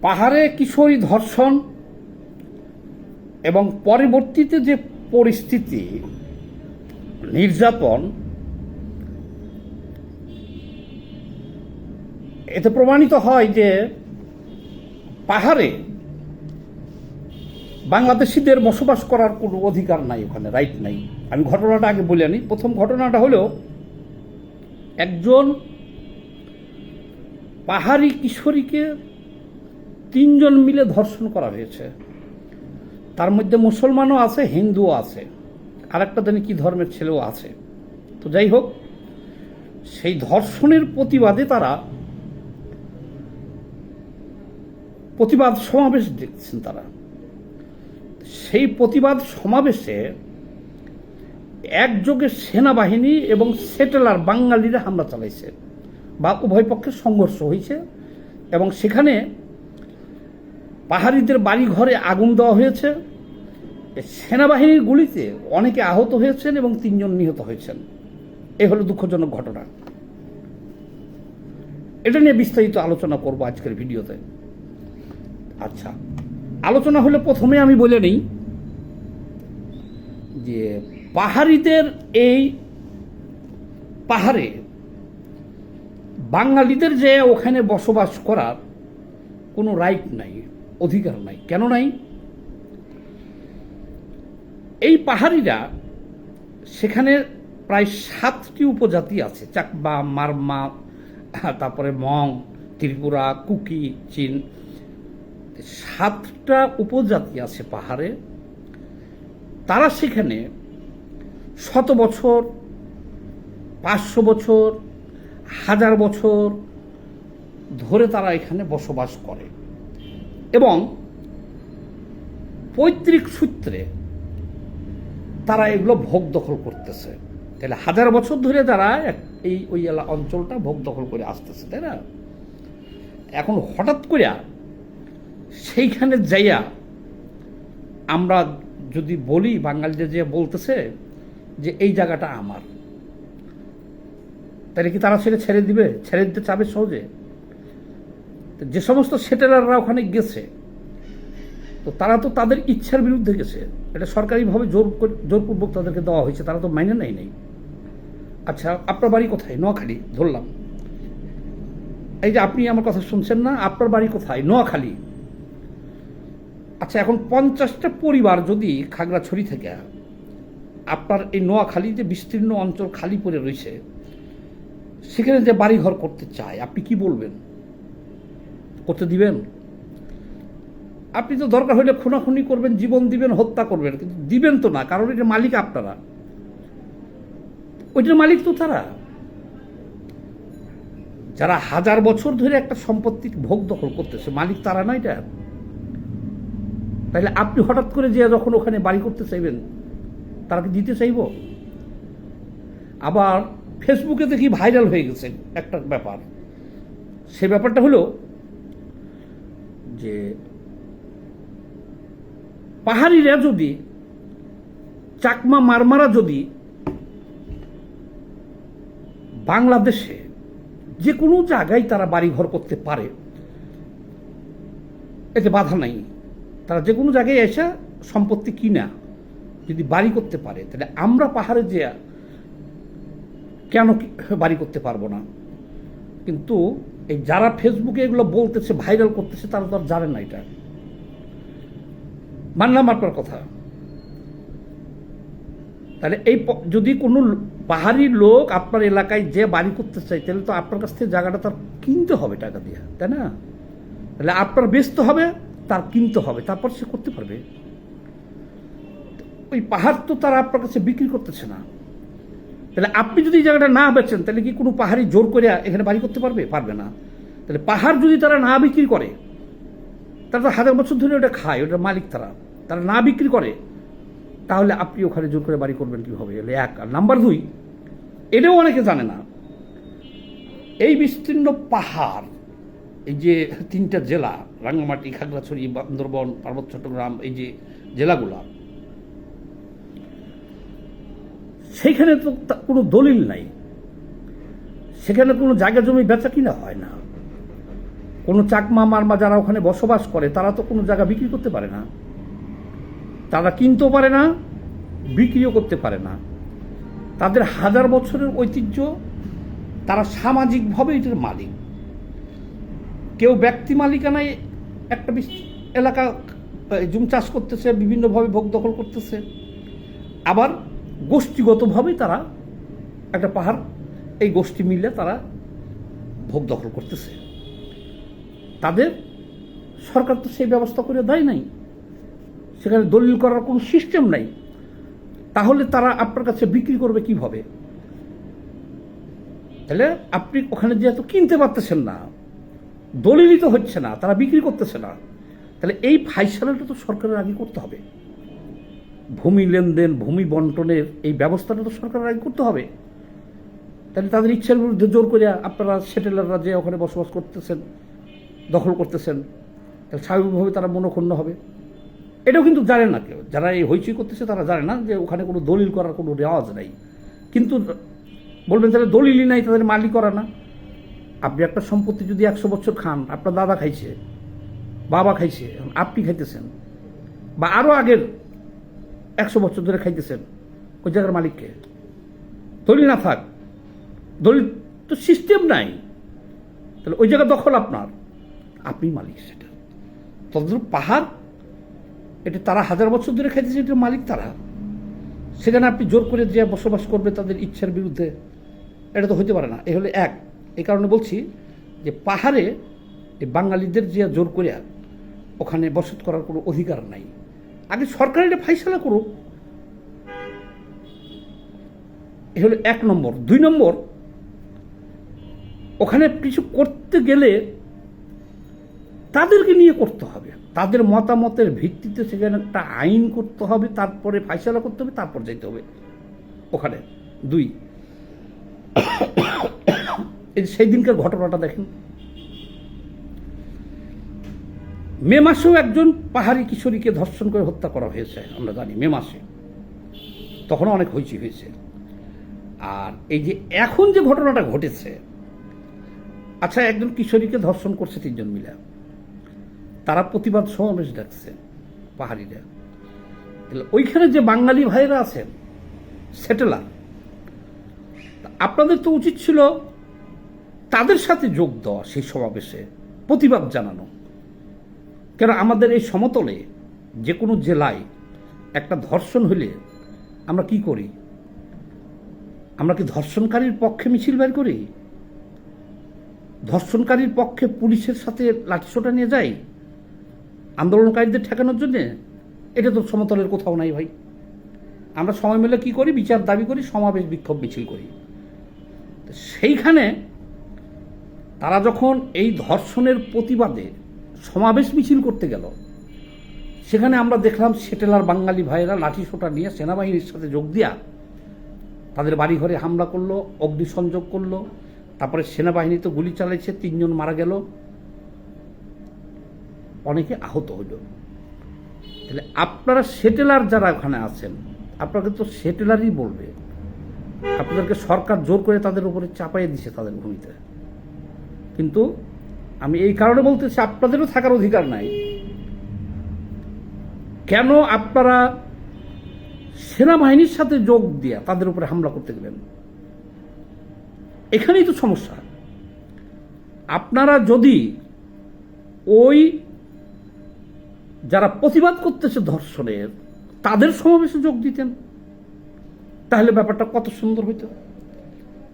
পাহাড়ে কিশোরী ধর্ষণ এবং পরবর্তীতে যে পরিস্থিতি, নির্যাতন, এতে প্রমাণিত হয় যে পাহাড়ে বাংলাদেশিদের বসবাস করার কোনো অধিকার নাই ওখানে রাইট নাই। আমি ঘটনাটা আগে বলে আনি। প্রথম ঘটনাটা হলো, একজন পাহাড়ি কিশোরীকে তিনজন মিলে ধর্ষণ করা হয়েছে। তার মধ্যে মুসলমানও আছে, হিন্দুও আছে। আর একটা জানি কি ধর্মের ছেলেও আছে। তো যাই হোক, সেই ধর্ষণের প্রতিবাদে তারা প্রতিবাদ সমাবেশ দেখছেন তারা। সেই প্রতিবাদ সমাবেশে একযোগে সেনাবাহিনী এবং সেটেলার বাঙালিরা হামলা চালাইছে বা উভয় পক্ষের সংঘর্ষ হয়েছে এবং সেখানে পাহাড়িদের বাড়ি ঘরে আগুন দেওয়া হয়েছে। সেনাবাহিনীর গুলিতে অনেকে আহত হয়েছেন এবং তিনজন নিহত হয়েছেন। এ হলো দুঃখজনক ঘটনা। এটা নিয়ে বিস্তারিত আলোচনা করব আজকের ভিডিওতে। আচ্ছা আলোচনা হলে প্রথমে আমি বলে নিই যে পাহাড়িদের এই পাহাড়ে বাঙালিদের যে ওখানে বসবাস করার কোনো রাইট নাই। অধিকার নাই। কেন নাই? এই পাহাড়িরা সেখানে প্রায় সাতটি উপজাতি আছে। চাকবা, মারমা, তারপরে মং, ত্রিপুরা, কুকি, চীন। সাতটা উপজাতি আছে পাহাড়ে। তারা সেখানে শত বছর, পাঁচশো বছর, হাজার বছর ধরে তারা এখানে বসবাস করে। এবং পৈতৃক সূত্রে তারা এগুলো ভোগ দখল করতেছে। তাহলে হাজার বছর ধরে তারা এই ওই এলা অঞ্চলটা ভোগ দখল করে আসতেছে, তাই না? এখন হঠাৎ করে সেইখানে যাইয়া আমরা যদি বলি, বাঙালিদের যে বলতেছে যে এই জায়গাটা আমার, তাহলে কি তারা সেটা ছেড়ে দিবে? ছেড়ে দিতে চাবে সহজে? যে সমস্ত সেটেলাররা ওখানে গেছে, তো তারা তো তাদের ইচ্ছার বিরুদ্ধে গেছে। এটা সরকারিভাবে জোর জোরপূর্বক তাদেরকে দেওয়া হয়েছে, তারা তো মাইনে নেয় নেই। আচ্ছা আপনার বাড়ি কোথায়? নোয়াখালী, ধরলাম। এই যে আপনি আমার কথা শুনছেন না, আপনার বাড়ি কোথায়? নোয়াখালী। আচ্ছা এখন পঞ্চাশটা পরিবার যদি খাগড়াছড়ি থেকে আপনার এই নোয়াখালী যে বিস্তীর্ণ অঞ্চল খালি পড়ে রয়েছে, সেখানে যে বাড়িঘর করতে চায়, আপনি কি বলবেন? করতে দিবেন? আপনি তো দরকার হলে খুনাখুনি করবেন, জীবন দিবেন, হত্যা করবেন, কিন্তু দিবেন তো না, কারণ এটা মালিক আপনারা। ওইটার মালিক তো তারা। যারা হাজার বছর ধরে একটা সম্পত্তি ভোগ দখল করতেছে, মালিক তারা না এটা? তাহলে আপনি হঠাৎ করে যে যখন ওখানে বাড়ি করতে চাইবেন, তারা কি দিতে চাইব? আবার ফেসবুকে দেখি ভাইরাল হয়ে গেছে একটা ব্যাপার। সে ব্যাপারটা হলো যে পাহাড়িরা যদি, চাকমা মারমারা যদি বাংলাদেশে যে কোনো জায়গায় তারা বাড়িঘর করতে পারে, এতে বাধা নাই। তারা যে কোনো জায়গায় এসে সম্পত্তি কিনা, যদি বাড়ি করতে পারে, তাহলে আমরা পাহাড়ে যে কেন বাড়ি করতে পারব না? কিন্তু এই যারা ফেসবুকে এগুলো বলতেছে, ভাইরাল করতেছে, তারা তো আর জানে না এটা। মানলাম আপনার কথা। তাহলে এই যদি কোনো পাহাড়ি লোক আপনার এলাকায় যে বাড়ি করতে চাই তাহলে তো আপনার কাছ থেকে জায়গাটা তার কিনতে হবে টাকা দিয়ে, তাই না? তাহলে আপনার বেচতে হবে, তার কিনতে হবে, তারপর সে করতে পারবে। ওই পাহাড় তো তারা আপনার কাছে বিক্রি করতেছে না। তাহলে আপনি যদি জায়গাটা না বেচেন, তাহলে কি কোনো পাহাড়ি জোর করে এখানে বাড়ি করতে পারবে? পারবে না। তাহলে পাহাড় যদি তারা না বিক্রি করে, তারা তো হাজার বছর ধরে ওটা খায়, ওটার মালিক তারা। তারা না বিক্রি করে, তাহলে আপনি ওখানে জোর করে বাড়ি করবেন কীভাবে? এলে এক। আর নাম্বার দুই এটাও অনেকে জানে না, এই বিস্তীর্ণ পাহাড়, এই যে তিনটা জেলা, রাঙ্গামাটি, খাগড়াছড়ি, বান্দরবন, পার্বত্য চট্টগ্রাম, এই যে জেলাগুলা সেইখানে তো কোনো দলিল নাই। সেখানে কোনো জায়গা জমি বেচা কিনা হয় না। কোনো চাকমা মারমা যারা ওখানে বসবাস করে, তারা তো কোনো জায়গা বিক্রি করতে পারে না। তারা কিনতেও পারে না, বিক্রিও করতে পারে না। তাদের হাজার বছরের ঐতিহ্য, তারা সামাজিকভাবে এটার মালিক। কেউ ব্যক্তি মালিকানায় একটা এলাকা জুম চাষ করতেছে, বিভিন্নভাবে ভোগ দখল করতেছে। আবার গোষ্ঠীগতভাবেই তারা একটা পাহাড়, এই গোষ্ঠী মিলে তারা ভোগ দখল করতেছে। তাদের সরকার তো সেই ব্যবস্থা করে দেয় নাই। সেখানে দলিল করার কোনো সিস্টেম নাই। তাহলে তারা আপনার কাছে বিক্রি করবে কীভাবে? তাহলে আপনি ওখানে যেহেতু কিনতে পারতেছেন না, দলিলই তো হচ্ছে না, তারা বিক্রি করতেছে না, তাহলে এই ফাইসালাটা তো সরকারের আগে করতে হবে। ভূমি লেনদেন, ভূমি বন্টনের এই ব্যবস্থাটা তো সরকারের আগে করতে হবে। তাহলে তাদের ইচ্ছার বিরুদ্ধে জোর করে আপনারা সেটেলাররা যে ওখানে বসবাস করতেছেন, দখল করতেছেন, তাহলে স্বাভাবিকভাবে তারা মনোক্ষুণ্ণ হবে। এটাও কিন্তু জানে না কেউ। যারা এই হইচই করতেছে তারা জানে না যে ওখানে কোনো দলিল করার কোনো রেওয়াজ নেই। কিন্তু বলবেন তাহলে দলিলই নাই, তাদের মালিক করা না। আপনি একটা সম্পত্তি যদি একশো বছর খান, আপনার দাদা খাইছে, বাবা খাইছে আপনি খাইতেছেন, বা আরও আগের একশো বছর ধরে খাইতেছেন। ওই জায়গার মালিককে। দলিল না থাক। দলিল তো সিস্টেম নাই। তাহলে ওই জায়গা দখল আপনার। আপনি মালিক সেটা। তদ্রুপ পাহাড়, এটা তারা হাজার বছর ধরে খাইতেছে এটার মালিক তারা। সেখানে আপনি জোর করে যে বসবাস করবে তাদের ইচ্ছার বিরুদ্ধে, এটা তো হতে পারে না। এ হলে এক। এই কারণে বলছি যে পাহাড়ে এই বাঙালিদের যে জোর করে ওখানে বসত করার কোনো অধিকার নাই। আগে সরকার এটা ফাইসলা করুক এ হলো এক নম্বর। দুই নম্বর, ওখানে কিছু করতে গেলে তাদেরকে নিয়ে করতে হবে। তাদের মতামতের ভিত্তিতে সেখানে একটা আইন করতে হবে, তারপরে ফাইসলা করতে হবে, তারপর যেতে হবে। ওখানে। দুই সেই দিনকার ঘটনাটা দেখেন। মে মাসেও একজন পাহাড়ি কিশোরীকে ধর্ষণ করে হত্যা করা হয়েছে, আমরা জানি মে মাসে। তখনও অনেক হইচি হয়েছে। আর এই যে এখন যে ঘটনাটা ঘটেছে আচ্ছা একজন কিশোরীকে ধর্ষণ করছে তিনজন মিলে। তারা প্রতিবাদ সমাবেশ ডাকছে পাহাড়িরা। ওইখানে যে বাঙালি ভাইয়েরা আছেন, সেটেলার আপনাদের তো উচিত ছিল তাদের সাথে যোগ দেওয়া সেই সমাবেশে, প্রতিবাদ জানানো। কেন আমাদের এই সমতলে যে কোনো জেলায় একটা ধর্ষণ হলে আমরা কি করি? আমরা কি ধর্ষণকারীর পক্ষে মিছিল বের করি? ধর্ষণকারীর পক্ষে পুলিশের সাথে লাঠিসোটা নিয়ে যাই? আন্দোলনকারীদের ঠেকানোর জন্যে? এটা তো সমতলের কোথাও নাই ভাই। আমরা সময় মিলে কি করি? বিচার দাবি করি, সমাবেশ, বিক্ষোভ, মিছিল করি। সেইখানে তারা যখন এই ধর্ষণের প্রতিবাদে সমাবেশ মিছিল করতে গেল। সেখানে আমরা দেখলাম সেটেলার বাঙালি ভাইয়েরা লাঠি সোটা নিয়ে সেনাবাহিনীর সাথে যোগ দিয়া তাদের বাড়িঘরে হামলা করল, অগ্নিসংযোগ করল, তারপরে সেনাবাহিনী তো গুলি চালাইছে, তিনজন মারা গেল। অনেকে আহত হইল। তাহলে আপনারা সেটেলার যারা ওখানে আছেন, আপনাকে তো সেটেলারই বলবে। আপনাদেরকে সরকার জোর করে তাদের উপরে চাপাইয়ে দিছে তাদের ভূমিতে। কিন্তু আমি এই কারণে বলতেছি, আপনাদেরও থাকার অধিকার নাই। কেন আপনারা সেনাবাহিনীর সাথে যোগ দিয়া তাদের উপরে হামলা করতে গেলেন? এখানেই তো সমস্যা। আপনারা যদি ওই যারা প্রতিবাদ করতেছে ধর্ষণের, তাদের সমাবেশে যোগ দিতেন, তাহলে ব্যাপারটা কত সুন্দর হইতো।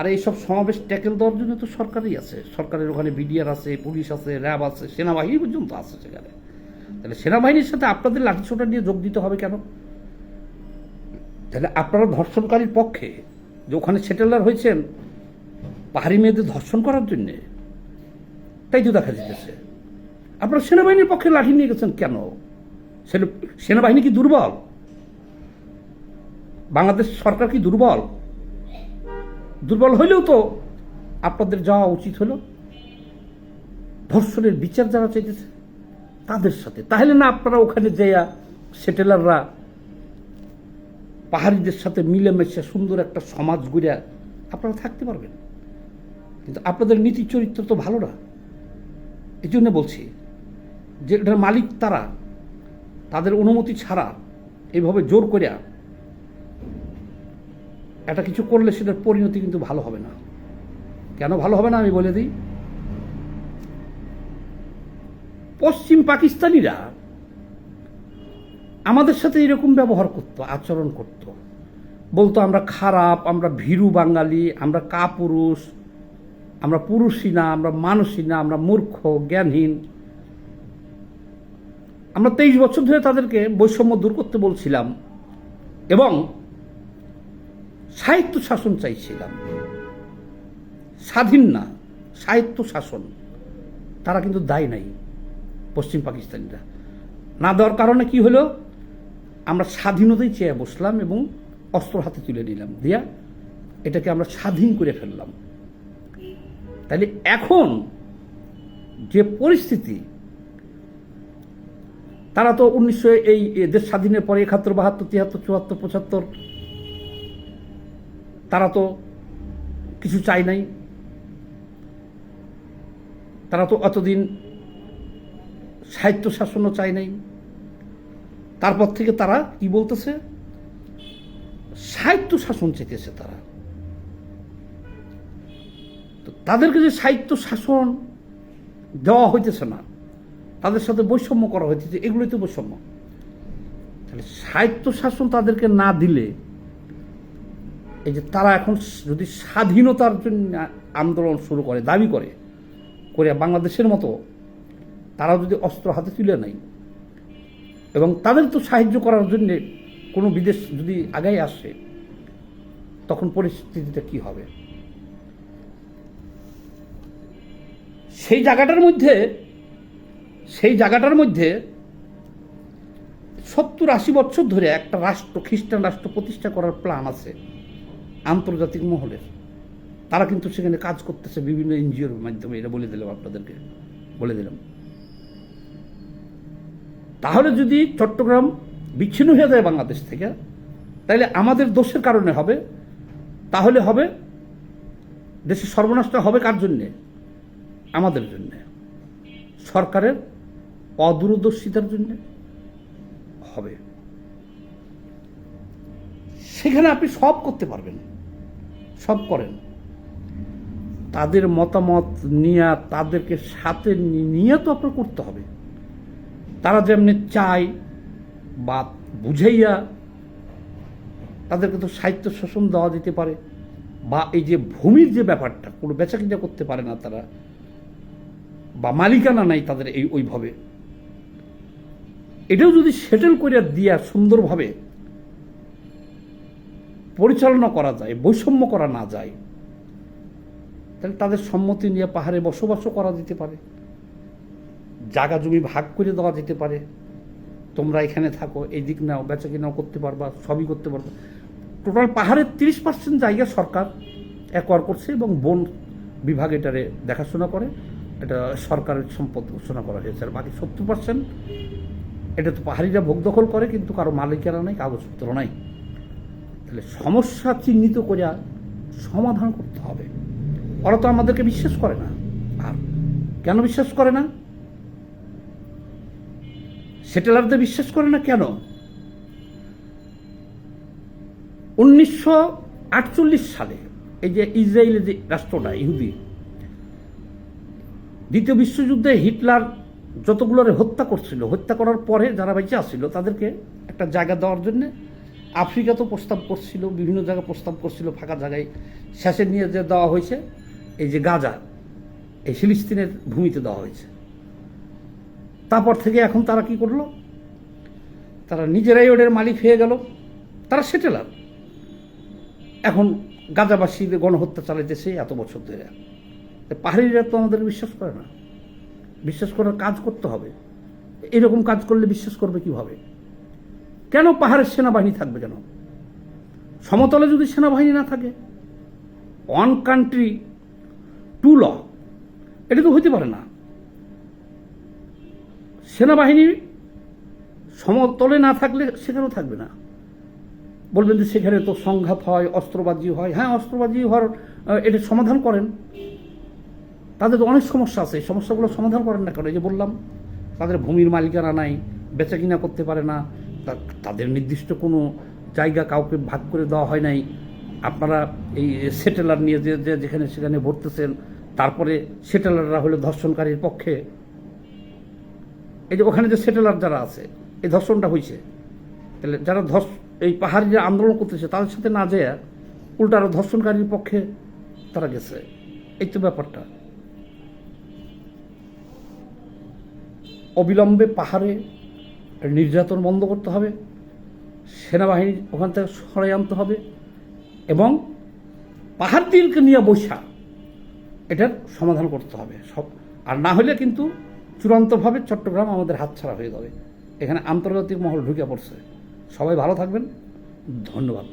আর এইসব সমাবেশ ট্যাকেল দেওয়ার জন্য তো সরকারই আছে। সরকারের ওখানে বিডিআর আছে, পুলিশ আছে, র্যাব আছে, সেনাবাহিনী পর্যন্ত আছে সেখানে। তাহলে সেনাবাহিনীর সাথে আপনাদের লাঠিসোটা নিয়ে যোগ দিতে হবে কেন? তাহলে আপনারা ধর্ষণকারীর পক্ষে যে ওখানে সেটেলার হয়েছেন, পাহাড়ি মেয়েদের ধর্ষণ করার জন্যে, তাই তো দেখা যেতেছে আপনারা সেনাবাহিনীর পক্ষে লাঠি নিয়ে গেছেন কেন? সেনা- সেনাবাহিনী কি দুর্বল? বাংলাদেশ সরকার কি দুর্বল? দুর্বল হইলেও তো আপনাদের যাওয়া উচিত হলো। ধর্ষণের বিচার যারা চাইতেছে, তাদের সাথে। তাহলে না আপনারা ওখানে যাইয়া সেটেলাররা পাহাড়িদের সাথে মিলেমিশে সুন্দর একটা সমাজ গড়িয়া আপনারা থাকতে পারবেন। কিন্তু আপনাদের নীতি চরিত্র তো ভালো না। এই জন্য বলছি যে এটার মালিক তারা, তাদের অনুমতি ছাড়া এইভাবে জোর করিয়া একটা কিছু করলে সেটার পরিণতি কিন্তু ভালো হবে না। কেন ভালো হবে না আমি বলে দিই? পশ্চিম পাকিস্তানিরা আমাদের সাথে এরকম ব্যবহার করত, আচরণ করত। বলতো, আমরা খারাপ, আমরা ভীরু বাঙালি, আমরা কাপুরুষ, আমরা পুরুষই না, আমরা মানুষই না, আমরা মূর্খ, জ্ঞানহীন। আমরা তেইশ বছর ধরে তাদেরকে বৈষম্য দূর করতে বলছিলাম এবং সাহিত্য শাসন চাইছিলাম। স্বাধীন না, সাহিত্য শাসন। তারা কিন্তু দায় নাই পশ্চিম পাকিস্তানিরা। না দেওয়ার কারণে কি হলো? আমরা স্বাধীনতাই চেয়ে বসলাম এবং অস্ত্র হাতে তুলে নিলাম। দিয়া এটাকে আমরা স্বাধীন করে ফেললাম। তাহলে এখন যে পরিস্থিতি, তারা তো উনিশশো এই দেশ স্বাধীনের পরে একাত্তর, বাহাত্তর তিয়াত্তর চুয়াত্তর, পঁচাত্তর তারা তো কিছু চাই নাই। তারা তো অতদিন সাহিত্য শাসনও চায় নাই। তারপর থেকে তারা কি বলতেছে? সাহিত্য শাসন চেতেছে তারা। তো তাদেরকে যে সাহিত্য শাসন দেওয়া হইতেছে না, তাদের সাথে বৈষম্য করা হইতেছে, এগুলোই তো বৈষম্য। তাহলে সাহিত্য শাসন তাদেরকে না দিলে এই যে তারা এখন যদি স্বাধীনতার জন্য আন্দোলন শুরু করে, দাবি করে করে বাংলাদেশের মতো, তারা যদি অস্ত্র হাতে তুলে নেয় এবং তাদের তো সাহায্য করার জন্যে কোনো বিদেশ যদি আগাই আসে, তখন পরিস্থিতিটা কি হবে? সেই জায়গাটার মধ্যে, সেই জায়গাটার মধ্যে সত্তর আশি বছর ধরে একটা রাষ্ট্র, খ্রিস্টান রাষ্ট্র প্রতিষ্ঠা করার প্ল্যান আছে। আন্তর্জাতিক মহলের। তারা কিন্তু সেখানে কাজ করতেছে বিভিন্ন এনজিওর মাধ্যমে, এটা বলে দিলাম আপনাদেরকে, বলে দিলাম। তাহলে যদি চট্টগ্রাম বিচ্ছিন্ন হয়ে যায় বাংলাদেশ থেকে, তাহলে আমাদের দোষের কারণে হবে, তাহলে হবে দেশের সর্বনাশটা হবে কার জন্যে? আমাদের জন্যে। সরকারের অদূরদর্শিতার জন্যে হবে। সেখানে আপনি সব করতে পারবেন। সব করেন। তাদের মতামত নিয়ে তাদেরকে সাথে নিয়ে তো আপনার করতে হবে। তারা যেমনি চায় বা বুঝাইয়া তাদেরকে তো সাহিত্য শোষণ দেওয়া যেতে পারে বা এই যে ভূমির যে ব্যাপারটা, কোনো বেচা কিনা করতে পারে না তারা বা মালিকানা নাই তাদের এই, ওইভাবে। এটাও যদি সেটেল করে দিয়া সুন্দরভাবে পরিচালনা করা যায়, বৈষম্য করা না যায়, তাহলে তাদের সম্মতি নিয়ে পাহাড়ে বসবাসও করা যেতে পারে। জায়গা জমি ভাগ করে দেওয়া যেতে পারে। তোমরা এখানে থাকো, এই দিক নাও বেচা কিনাও করতে পারবা, সবই করতে পারবা। টোটাল পাহাড়ের তিরিশ পার্সেন্ট জায়গা সরকার অ্যাকোয়ার করছে এবং বন বিভাগ এটারে দেখাশোনা করে। এটা সরকারের সম্পদ ঘোষণা করা হয়েছে। আর বাকি সত্তর পার্সেন্ট, এটা তো পাহাড়িরা ভোগ দখল করে, কিন্তু কারও মালিকেরা নাই, কাগজপত্র নাই। তাহলে সমস্যা চিহ্নিত করে সমাধান করতে হবে। ওরা তো আমাদেরকে বিশ্বাস করে না। আর কেন বিশ্বাস করে না? সেটেলারদের বিশ্বাস করে না কেন? উনিশশো আটচল্লিশ সালে এই যে ইসরায়েলের যে রাষ্ট্রটা, ইহুদি, দ্বিতীয় বিশ্বযুদ্ধে হিটলার যতগুলোরে হত্যা করছিল, হত্যা করার পরে যারা বেঁচে আসছিল তাদেরকে একটা জায়গা দেওয়ার জন্য আফ্রিকাতেও প্রস্তাব করছিল, বিভিন্ন জায়গায় প্রস্তাব করছিল ফাঁকা জায়গায়। শেষে নিয়ে যে দেওয়া হয়েছে, এই যে গাজা, এই ফিলিস্তিনের ভূমিতে দেওয়া হয়েছে। তারপর থেকে এখন তারা কি করল? তারা নিজেরাই ওদের মালিক হয়ে গেল, তারা সেটেলার। এখন গাজাবাসীদের গণহত্যা চালাইতেছে এত বছর ধরে। পাহাড়িরা তো আমাদের বিশ্বাস করে না। বিশ্বাস করার কাজ করতে হবে। এরকম কাজ করলে বিশ্বাস করবে কীভাবে? কেন পাহাড়ের সেনাবাহিনী থাকবে কেন? সমতলে যদি সেনাবাহিনী না থাকে? ওয়ান কান্ট্রি টু ল এটা তো হইতে পারে না। সেনাবাহিনী সমতলে না থাকলে সেখানেও থাকবে না। বলবেন যে সেখানে তো সংঘাত হয়, অস্ত্রবাজি হয়। হ্যাঁ অস্ত্রবাজি হওয়ার এটা সমাধান করেন। তাদের তো অনেক সমস্যা আছে। সমস্যাগুলো সমাধান করেন না কেন? এই যে বললাম, তাদের ভূমির মালিকানা নাই বেচা কিনা করতে পারে না। তাদের নির্দিষ্ট কোনো জায়গা কাউকে ভাগ করে দেওয়া হয় নাই। আপনারা এই সেটেলার নিয়ে যে যেখানে সেখানে ভরতেছেন, তারপরে সেটেলাররা হলো ধর্ষণকারীর পক্ষে। এই যে ওখানে যে সেটেলার যারা আছে, এই ধর্ষণটা হয়েছে তাহলে যারা ধর্ষ, এই পাহাড়িরা আন্দোলন করতেছে, তাদের সাথে না যেয়ে উল্টা ধর্ষণকারীর পক্ষে তারা গেছে। এই তো ব্যাপারটা। অবিলম্বে পাহাড়ে নির্যাতন বন্ধ করতে হবে, সেনাবাহিনী ওখান থেকে সরাই আনতে হবে, এবং পাহাড়দিনকে নিয়ে বৈশা, এটার সমাধান করতে হবে। সব, আর না হলে কিন্তু চূড়ান্তভাবে চট্টগ্রাম আমাদের হাতছাড়া হয়ে যাবে। এখানে আন্তর্জাতিক মহল ঢুকে পড়ছে। সবাই ভালো থাকবেন। ধন্যবাদ।